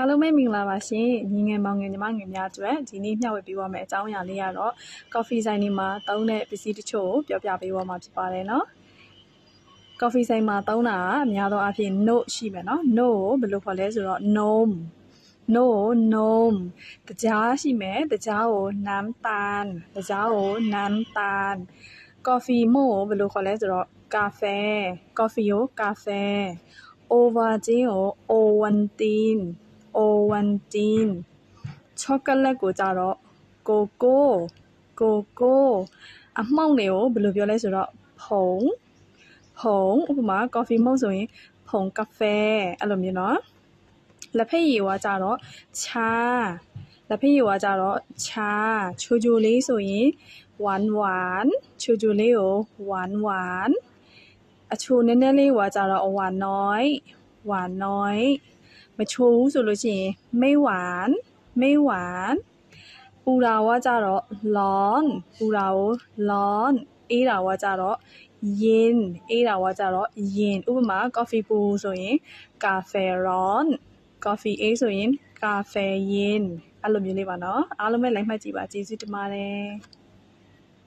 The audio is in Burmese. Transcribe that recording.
အားလုံးပဲမင်္ဂလာပါရှင်ညီငယ်မောင်ငယ်ညီမငယ်များအတွက်ဒီနေ့မျှဝေပေးသွားမယ့်အကြောင်းအရာလေးကတော့ coffee ဆိုင်တွေမှာသုံးတဲ့ပစ္စည်းတချို့ကိုပြောပြပေးသွားမှာဖြစ်ပါတယ်နော် coffee ဆိုင်မှာသုံးတာကအများသောအားဖြင့် note ရှိမယ်နော် note ကိုဘယ်လိုခေါ်လဲဆိုတော့ gnome note ကို gnome တကြားရှိမယ်တကြားကိုနမ်းတန်တကြားကိုနမ်းတန် coffee မို့ကိုဘယ်လိုခေါ်လဲဆိုတော့ကာဖေ coffee ကိုကာဖေ over ချင်းကို Ovaltine Ovaltine ချောကလက်ကိုကြတော့ကိုကိုကိုကိုအမှောင့်တွေကိုဘယ်လိုပြောလဲဆိုတော့ဖုံဖုံဥပမာ coffee မုန့်ဆိုရင်ဖုံကဖဲအဲ့လိုမျိုးเนาะလက်ဖက်ရည်ဝါကြတော့ချာလက်ဖက်ရည်ဝါကြတော့ချာချိုချိုလေးဆိုရင်หวานหวานချိုချိုလေးကိုหวานหวานအချိုနည်းနည်းလေးဝါကြတော့หวานน้อย หวานน้อย မချိုဘူးဆိုလို့ရှိရင်မေးဝမ်မေးဝမ်ပူတာဝါကြတော့ lawn ပူတာကို lawn အေးတာဝါကြတော့ yin အေးတာဝါကြတော့ yin ဥပမာ coffee ပူဆိုရင် cafe ron coffee အေးဆိုရင် cafe yin အဲ့လိုမျိုးလေးပါနော်အားလုံးပဲလိုက်မှတ်ကြည့်ပါကျေးဇူးတင်ပါတယ်